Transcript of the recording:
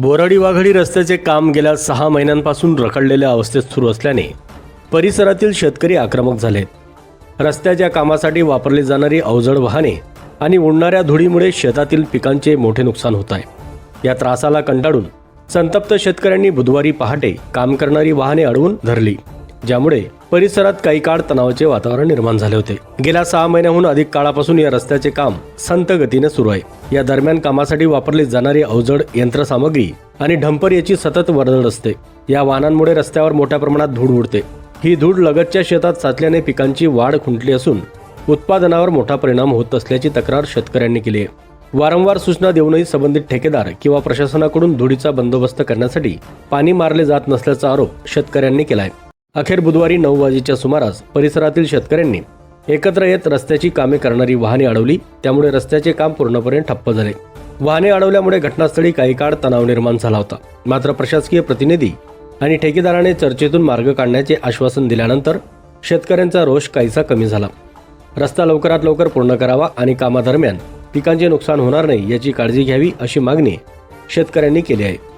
बोराडी वाघडी रस्त्याचे काम गेल्या सहा महिन्यांपासून रखडलेल्या अवस्थेत सुरू असल्याने परिसरातील शेतकरी आक्रमक झालेत रस्त्याच्या कामासाठी वापरली जाणारी अवजड वाहने आणि उडणाऱ्या धुळीमुळे शेतातील पिकांचे मोठे नुकसान होत आहे. या त्रासाला कंटाळून संतप्त शेतकऱ्यांनी बुधवारी पहाटे काम करणारी वाहने अडवून धरली. ज्यामुळे परिसरात काही काळ तणावाचे वातावरण निर्माण झाले होते. गेल्या सहा महिन्याहून अधिक काळापासून या रस्त्याचे काम संत गतीने सुरू आहे. या दरम्यान कामासाठी वापरली जाणारी अवजड यंत्रसामग्री आणि ढंपर याची सतत वर्दळ असते. या वाहनांमुळे रस्त्यावर मोठ्या प्रमाणात धूळ उडते. ही धूळ लगतच्या शेतात साचल्याने पिकांची वाढ खुंटली असून उत्पादनावर मोठा परिणाम होत असल्याची तक्रार शेतकऱ्यांनी केली आहे. वारंवार सूचना देऊनही संबंधित ठेकेदार किंवा प्रशासनाकडून धुळीचा बंदोबस्त करण्यासाठी पाणी मारले जात नसल्याचा आरोप शेतकऱ्यांनी केला आहे अखेर बुधवारी नऊ वाजेच्या सुमारास परिसरातील शेतकऱ्यांनी एकत्र येत रस्त्याची कामे करणारी वाहने अडवली. त्यामुळे रस्त्याचे काम पूर्णपणे ठप्प झाले. वाहने अडवल्यामुळे घटनास्थळी काही काळ तणाव निर्माण झाला होता. मात्र प्रशासकीय प्रतिनिधी आणि ठेकेदाराने चर्चेतून मार्ग काढण्याचे आश्वासन दिल्यानंतर शेतकऱ्यांचा रोष काहीसा कमी झाला. रस्ता लवकरात लवकर पूर्ण करावा आणि कामादरम्यान पिकांचे नुकसान होणार नाही याची काळजी घ्यावी अशी मागणी शेतकऱ्यांनी केली आहे.